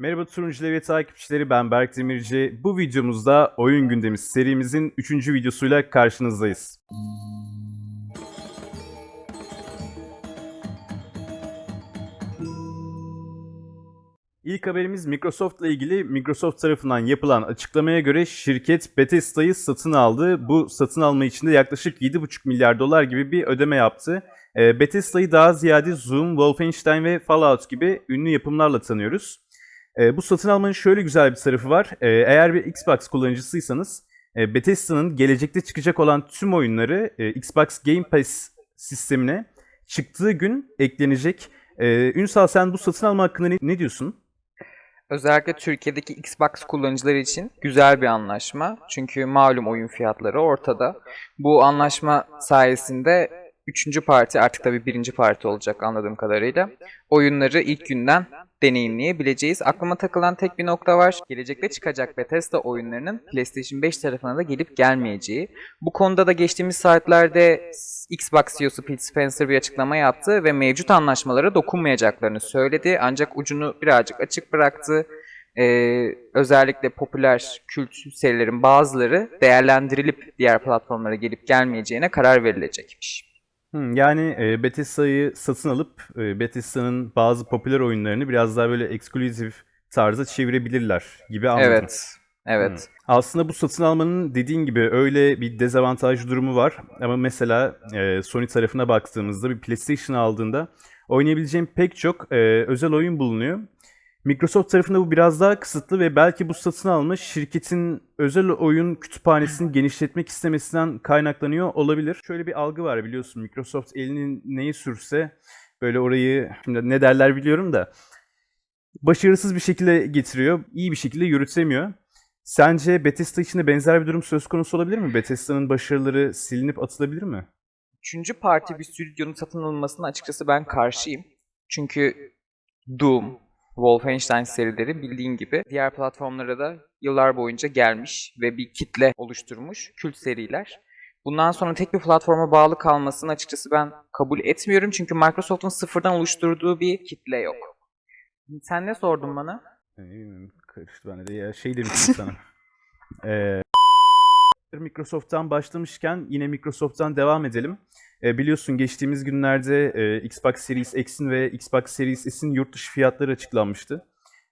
Merhaba Turuncuları ve takipçileri ben Berk Demirci. Bu videomuzda Oyun Gündemi serimizin 3. videosuyla karşınızdayız. İlk haberimiz Microsoft ile ilgili Microsoft tarafından yapılan açıklamaya göre şirket Bethesda'yı satın aldı. Bu satın alma için de yaklaşık 7,5 milyar dolar gibi bir ödeme yaptı. Ee, Bethesda'yı daha ziyade Zoom, Wolfenstein ve Fallout gibi ünlü yapımlarla tanıyoruz. Ee, bu satın almanın şöyle güzel bir tarafı var. Ee, eğer bir Xbox kullanıcısıysanız e, Bethesda'nın gelecekte çıkacak olan tüm oyunları e, Xbox Game Pass sistemine çıktığı gün eklenecek. Ee, Ünsal sen bu satın alma hakkında ne, ne diyorsun? Özellikle Türkiye'deki Xbox kullanıcıları için güzel bir anlaşma. Çünkü malum oyun fiyatları ortada. Bu anlaşma sayesinde üçüncü parti artık tabii birinci parti olacak anladığım kadarıyla. Oyunları ilk günden deneyimleyebileceğiz. Aklıma takılan tek bir nokta var. Gelecekte çıkacak Bethesda oyunlarının PlayStation 5 tarafına da gelip gelmeyeceği. Bu konuda da geçtiğimiz saatlerde Xbox CEO'su Phil Spencer bir açıklama yaptı ve mevcut anlaşmalara dokunmayacaklarını söyledi. Ancak ucunu birazcık açık bıraktı. Ee, özellikle popüler kült serilerin bazıları değerlendirilip diğer platformlara gelip gelmeyeceğine karar verilecekmiş. Hmm, yani e, Bethesda'yı satın alıp e, Bethesda'nın bazı popüler oyunlarını biraz daha böyle eksklusif tarza çevirebilirler gibi anladım. Evet. Evet. Hmm. Aslında bu satın almanın dediğin gibi öyle bir dezavantaj durumu var. Ama mesela e, Sony tarafına baktığımızda bir PlayStation aldığında oynayabileceğin pek çok e, özel oyun bulunuyor. Microsoft tarafında bu biraz daha kısıtlı ve belki bu satın alma şirketin özel oyun kütüphanesini genişletmek istemesinden kaynaklanıyor olabilir. Şöyle bir algı var biliyorsun Microsoft elini neyi sürse böyle orayı şimdi ne derler biliyorum da başarısız bir şekilde getiriyor, iyi bir şekilde yürütemiyor. Sence Bethesda için de benzer bir durum söz konusu olabilir mi? Bethesda'nın başarıları silinip atılabilir mi? Üçüncü parti bir stüdyonun satın alınmasına açıkçası ben karşıyım. Çünkü Doom, Wolfenstein serileri bildiğin gibi diğer platformlara da yıllar boyunca gelmiş ve bir kitle oluşturmuş kült seriler. Bundan sonra tek bir platforma bağlı kalmasını açıkçası ben kabul etmiyorum çünkü Microsoft'un sıfırdan oluşturduğu bir kitle yok. Sen ne sordun bana? Bileyim, karıştı bende de ya şey demiştim sana. Ee, Microsoft'tan başlamışken yine Microsoft'tan devam edelim. Ee, biliyorsun geçtiğimiz günlerde e, Xbox Series X'in ve Xbox Series S'in yurt dışı fiyatları açıklanmıştı.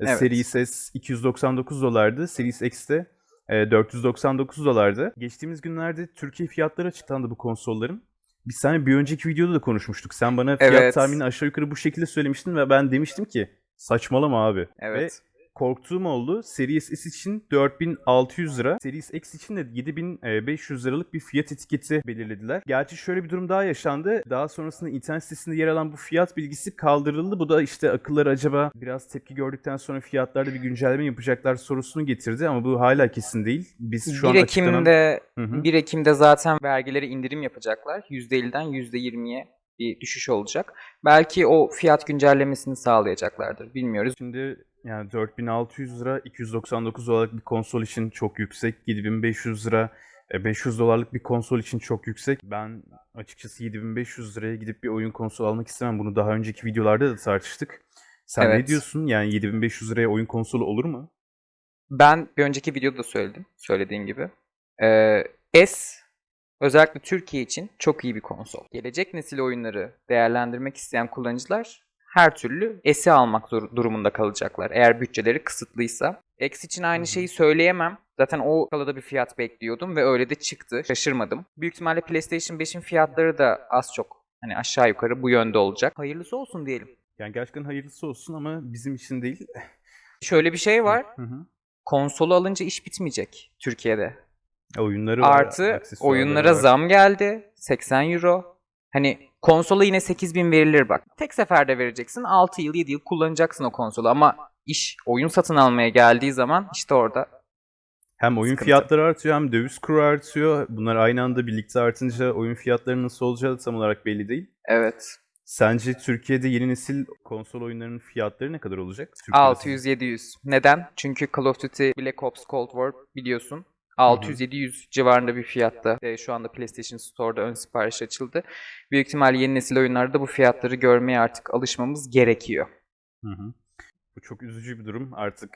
Ee, Evet. Series S 299 dolardı, Series X de e, 499 dolardı. Geçtiğimiz günlerde Türkiye fiyatları açıklandı bu konsolların. Biz seninle bir önceki videoda da konuşmuştuk. Sen bana fiyat Evet. tahminini aşağı yukarı bu şekilde söylemiştin ve ben demiştim ki saçmalama abi. Ve Evet. Korktuğum oldu. Series S için 4600 lira, Series X için de 7500 liralık bir fiyat etiketi belirlediler. Gerçi şöyle bir durum daha yaşandı. Daha sonrasında internet sitesinde yer alan bu fiyat bilgisi kaldırıldı. Bu da işte akılları acaba biraz tepki gördükten sonra fiyatlarda bir güncelleme yapacaklar sorusunu getirdi ama bu hala kesin değil. Biz şu 1 an açıklanan... Ekim'de Hı hı. 1 Ekim'de zaten vergileri indirim yapacaklar. %50'den %20'ye bir düşüş olacak. Belki o fiyat güncellemesini sağlayacaklardır. Bilmiyoruz. Şimdi yani 4600 lira 299 dolarlık bir konsol için çok yüksek. 7500 lira e, 500 dolarlık bir konsol için çok yüksek. Ben açıkçası 7500 liraya gidip bir oyun konsol almak istemem. Bunu daha önceki videolarda da tartıştık. Sen ne Evet. diyorsun? Yani 7500 liraya oyun konsolu olur mu? Ben bir önceki videoda söyledim. Söylediğin gibi. Ee, S özellikle Türkiye için çok iyi bir konsol. Gelecek nesil oyunları değerlendirmek isteyen kullanıcılar her türlü S'i almak durumunda kalacaklar. Eğer bütçeleri kısıtlıysa. X için aynı şeyi söyleyemem. Zaten o skalada bir fiyat bekliyordum ve öyle de çıktı. Şaşırmadım. Büyük ihtimalle PlayStation 5'in fiyatları da az çok hani aşağı yukarı bu yönde olacak. Hayırlısı olsun diyelim. Yani gerçekten hayırlısı olsun ama bizim için değil. Şöyle bir şey var. Hı hı. Konsolu alınca iş bitmeyecek Türkiye'de. Oyunları var, Artı oyunlara var. zam geldi. 80 euro. Hani konsola yine 8000 verilir bak. Tek seferde vereceksin. 6 yıl 7 yıl kullanacaksın o konsolu ama iş oyun satın almaya geldiği zaman işte orada Hem oyun Sıkıntı. fiyatları artıyor hem döviz kuru artıyor. Bunlar aynı anda birlikte artınca oyun fiyatları nasıl olacağı da tam olarak belli değil. evet Sence Türkiye'de yeni nesil konsol oyunlarının fiyatları ne kadar olacak? Türk lirası. 600-700. Neden? Çünkü Call of Duty Black Ops Cold War biliyorsun. 600-700 civarında bir fiyatta. E, şu anda PlayStation Store'da ön sipariş açıldı. Büyük ihtimalle yeni nesil oyunlarda bu fiyatları görmeye artık alışmamız gerekiyor. Hı hı. Bu çok üzücü bir durum. Artık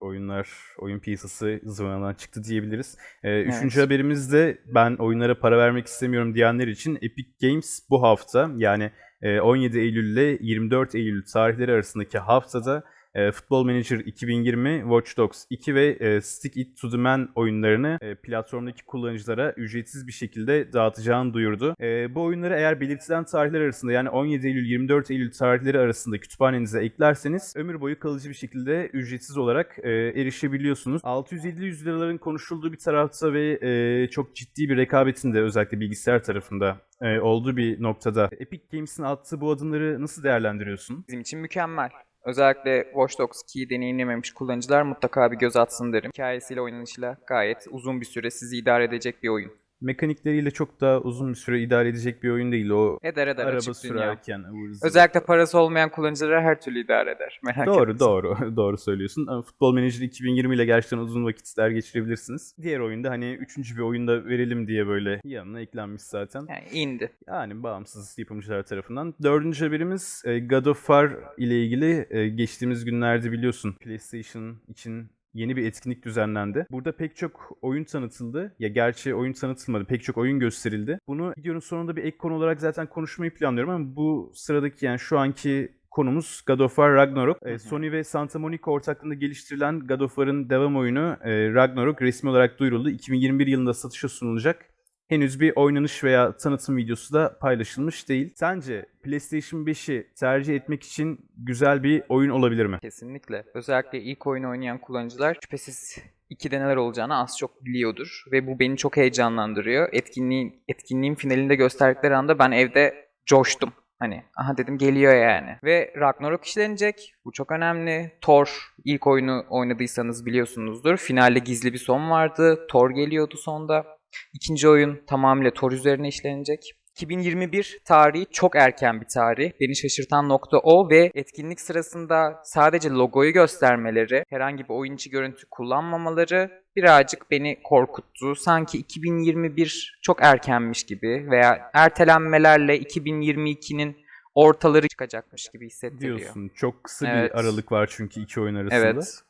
oyunlar, oyun piyasası zıvanadan çıktı diyebiliriz. Ee, Üçüncü Evet. haberimiz de ben oyunlara para vermek istemiyorum diyenler için Epic Games bu hafta yani e, 17 Eylül ile 24 Eylül tarihleri arasındaki haftada e, Football Manager 2020, Watch Dogs 2 ve e, Stick It to the Man oyunlarını e, platformdaki kullanıcılara ücretsiz bir şekilde dağıtacağını duyurdu. E, bu oyunları eğer belirtilen tarihler arasında yani 17 Eylül 24 Eylül tarihleri arasında kütüphanenize eklerseniz ömür boyu kalıcı bir şekilde ücretsiz olarak e, erişebiliyorsunuz. 650-100 liraların konuşulduğu bir tarafta ve e, çok ciddi bir rekabetin de özellikle bilgisayar tarafında e, olduğu bir noktada Epic Games'in attığı bu adımları nasıl değerlendiriyorsun? Bizim için mükemmel. Özellikle Watch Dogs 2'yi deneyimlememiş kullanıcılar mutlaka bir göz atsın derim. Hikayesiyle oynanışıyla gayet uzun bir süre sizi idare edecek bir oyun. Mekanikleriyle çok daha uzun bir süre idare edecek bir oyun değil. O Eder eder araba sürerken ıvır. Özellikle parası olmayan kullanıcılara her türlü idare eder. Merak Doğru etmesin. doğru doğru söylüyorsun. Ama Futbol Manager 2020 ile gerçekten uzun vakitler geçirebilirsiniz. Diğer oyunda hani üçüncü bir oyunda verelim diye böyle yanına eklenmiş zaten. Yani indi. Yani bağımsız yapımcılar tarafından. Dördüncü haberimiz e, God of War ile ilgili e, geçtiğimiz günlerde biliyorsun PlayStation için yeni bir etkinlik düzenlendi. Burada pek çok oyun tanıtıldı. Ya gerçi oyun tanıtılmadı. Pek çok oyun gösterildi. Bunu videonun sonunda bir ek konu olarak zaten konuşmayı planlıyorum ama bu sıradaki yani şu anki konumuz God of War Ragnarok. E, hı. Sony ve Santa Monica ortaklığında geliştirilen God of War'ın devam oyunu e, Ragnarok resmi olarak duyuruldu. 2021 yılında satışa sunulacak henüz bir oynanış veya tanıtım videosu da paylaşılmış değil. Sence PlayStation 5'i tercih etmek için güzel bir oyun olabilir mi? Kesinlikle. Özellikle ilk oyunu oynayan kullanıcılar şüphesiz 2'de neler olacağını az çok biliyordur. Ve bu beni çok heyecanlandırıyor. Etkinliğin, etkinliğin finalinde gösterdikleri anda ben evde coştum. Hani aha dedim geliyor yani. Ve Ragnarok işlenecek. Bu çok önemli. Thor ilk oyunu oynadıysanız biliyorsunuzdur. Finalde gizli bir son vardı. Thor geliyordu sonda. İkinci oyun tamamıyla Thor üzerine işlenecek. 2021 tarihi çok erken bir tarih. Beni şaşırtan nokta o ve etkinlik sırasında sadece logoyu göstermeleri, herhangi bir oyun içi görüntü kullanmamaları birazcık beni korkuttu. Sanki 2021 çok erkenmiş gibi veya ertelenmelerle 2022'nin ortaları çıkacakmış gibi hissettiriyor. Diyorsun. Çok kısa Evet. bir aralık var çünkü iki oyun arasında. Evet.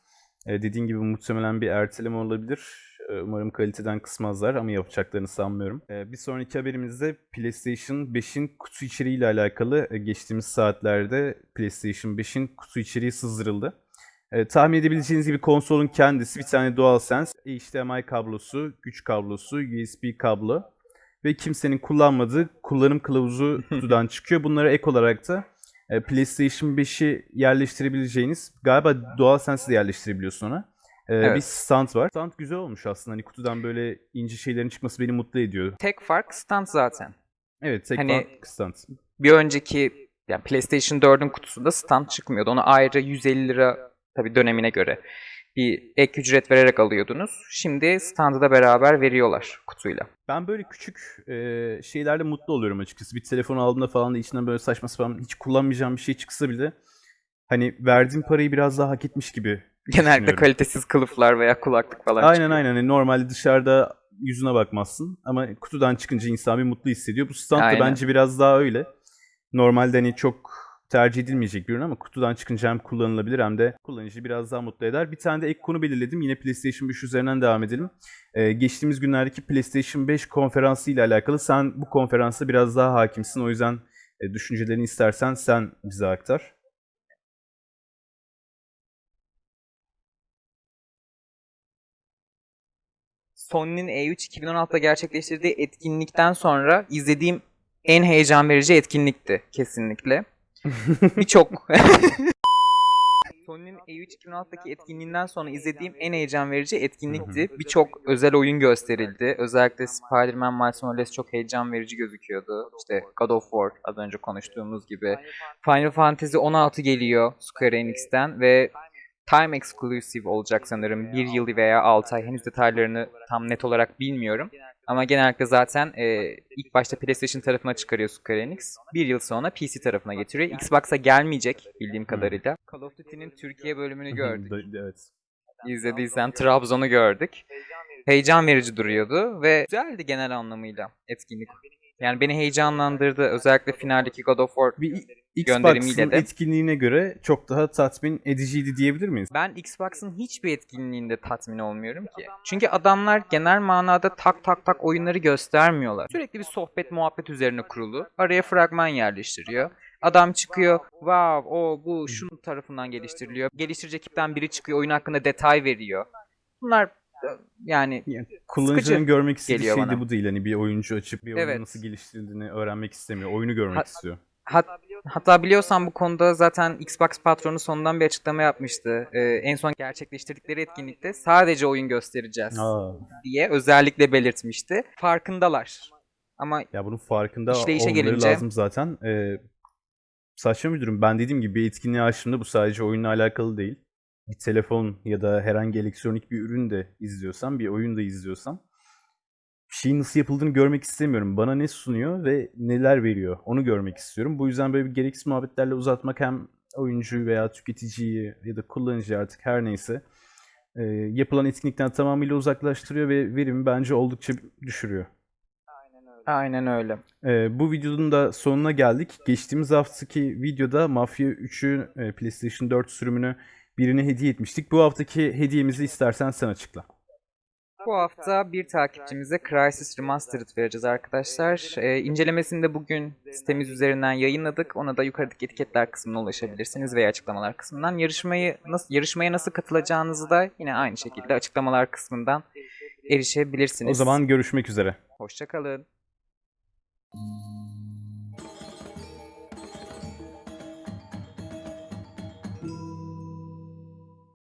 E, dediğin gibi muhtemelen bir erteleme olabilir. E, Umarım kaliteden kısmazlar ama yapacaklarını sanmıyorum. E, Bir sonraki haberimizde PlayStation 5'in kutu içeriğiyle alakalı e, geçtiğimiz saatlerde PlayStation 5'in kutu içeriği sızdırıldı. E, tahmin edebileceğiniz gibi konsolun kendisi bir tane DualSense, HDMI kablosu, güç kablosu, USB kablo ve kimsenin kullanmadığı kullanım kılavuzu kutudan çıkıyor. Bunlara ek olarak da e, PlayStation 5'i yerleştirebileceğiniz galiba DualSense'i de yerleştirebiliyorsun ona. E, Evet. Bir stand var. Stand güzel olmuş aslında. Hani kutudan böyle ince şeylerin çıkması beni mutlu ediyor. Tek fark stand zaten. Evet tek Hani- fark stand. Bir önceki yani PlayStation 4'ün kutusunda stand çıkmıyordu. Onu ayrı 150 lira tabii dönemine göre bir ek ücret vererek alıyordunuz. Şimdi standı da beraber veriyorlar kutuyla. Ben böyle küçük e, şeylerle mutlu oluyorum açıkçası. Bir telefon aldığımda falan da içinden böyle saçma sapan hiç kullanmayacağım bir şey çıksa bile hani verdiğim parayı biraz daha hak etmiş gibi Düşünüyorum. kalitesiz kılıflar veya kulaklık falan Aynen çıkıyor. aynen. Hani normalde dışarıda yüzüne bakmazsın ama kutudan çıkınca insan bir mutlu hissediyor. Bu stand da Aynen. bence biraz daha öyle. Normalde hani çok tercih edilmeyecek bir ürün ama kutudan çıkınca hem kullanılabilir hem de kullanıcı biraz daha mutlu eder. Bir tane de ek konu belirledim. Yine PlayStation 5 üzerinden devam edelim. Ee, geçtiğimiz günlerdeki PlayStation 5 konferansı ile alakalı sen bu konferansa biraz daha hakimsin. O yüzden e, düşüncelerini istersen sen bize aktar. Sony'nin E3 2016'da gerçekleştirdiği etkinlikten sonra izlediğim en heyecan verici etkinlikti kesinlikle. Birçok Sony'nin E3 2016'daki etkinliğinden sonra izlediğim en heyecan verici etkinlikti. Birçok özel oyun gösterildi. Özellikle Spider-Man Miles Morales çok heyecan verici gözüküyordu. İşte God of War az önce konuştuğumuz gibi. Final Fantasy 16 geliyor Square Enix'ten ve Time Exclusive olacak sanırım. Bir yıl veya 6 ay. Henüz detaylarını tam net olarak bilmiyorum. Ama genellikle zaten e, ilk başta PlayStation tarafına çıkarıyor Square Enix. Bir yıl sonra PC tarafına getiriyor. Xbox'a gelmeyecek bildiğim kadarıyla. Call of Duty'nin Türkiye bölümünü gördük. evet. İzlediysen Trabzon'u gördük. Heyecan verici duruyordu ve güzeldi genel anlamıyla etkinlik. Yani beni heyecanlandırdı. Özellikle finaldeki God of War Bir gönderimiyle Xbox'ın de. etkinliğine göre çok daha tatmin ediciydi diyebilir miyiz? Ben Xbox'ın hiçbir etkinliğinde tatmin olmuyorum ki. Çünkü adamlar genel manada tak tak tak oyunları göstermiyorlar. Sürekli bir sohbet muhabbet üzerine kurulu. Araya fragman yerleştiriyor. Adam çıkıyor. Wow, o bu şunun tarafından geliştiriliyor. Geliştirici ekipten biri çıkıyor. Oyun hakkında detay veriyor. Bunlar e, yani Kullanıcının görmek istediği şey bana. bu değil. Hani bir oyuncu açıp bir oyunun Evet. nasıl geliştirildiğini öğrenmek istemiyor. Oyunu görmek Ha- istiyor. Hat, hatta biliyorsan bu konuda zaten Xbox patronu sonundan bir açıklama yapmıştı. Ee, en son gerçekleştirdikleri etkinlikte sadece oyun göstereceğiz Aa, diye özellikle belirtmişti. Farkındalar. Ama ya bunun farkında İşleyişe olmaları gelince- lazım zaten. Ee, saçma bir durum. Ben dediğim gibi bir etkinliği açtığımda bu sadece oyunla alakalı değil. Bir telefon ya da herhangi elektronik bir ürün de izliyorsam, bir oyun da izliyorsam bir şeyin nasıl yapıldığını görmek istemiyorum. Bana ne sunuyor ve neler veriyor onu görmek istiyorum. Bu yüzden böyle bir gereksiz muhabbetlerle uzatmak hem oyuncuyu veya tüketiciyi ya da kullanıcıyı artık her neyse e, yapılan etkinlikten tamamıyla uzaklaştırıyor ve verimi bence oldukça düşürüyor. aynen öyle. Ee, bu videonun da sonuna geldik. Geçtiğimiz haftaki videoda Mafya 3'ü e, PlayStation 4 sürümünü birine hediye etmiştik. Bu haftaki hediyemizi istersen sen açıkla. Bu hafta bir takipçimize Crysis Remastered vereceğiz arkadaşlar. Ee, incelemesini de bugün sitemiz üzerinden yayınladık. Ona da yukarıdaki etiketler kısmına ulaşabilirsiniz veya açıklamalar kısmından. Yarışmayı nasıl yarışmaya nasıl katılacağınızı da yine aynı şekilde açıklamalar kısmından erişebilirsiniz. O zaman görüşmek üzere. hoşça kalın.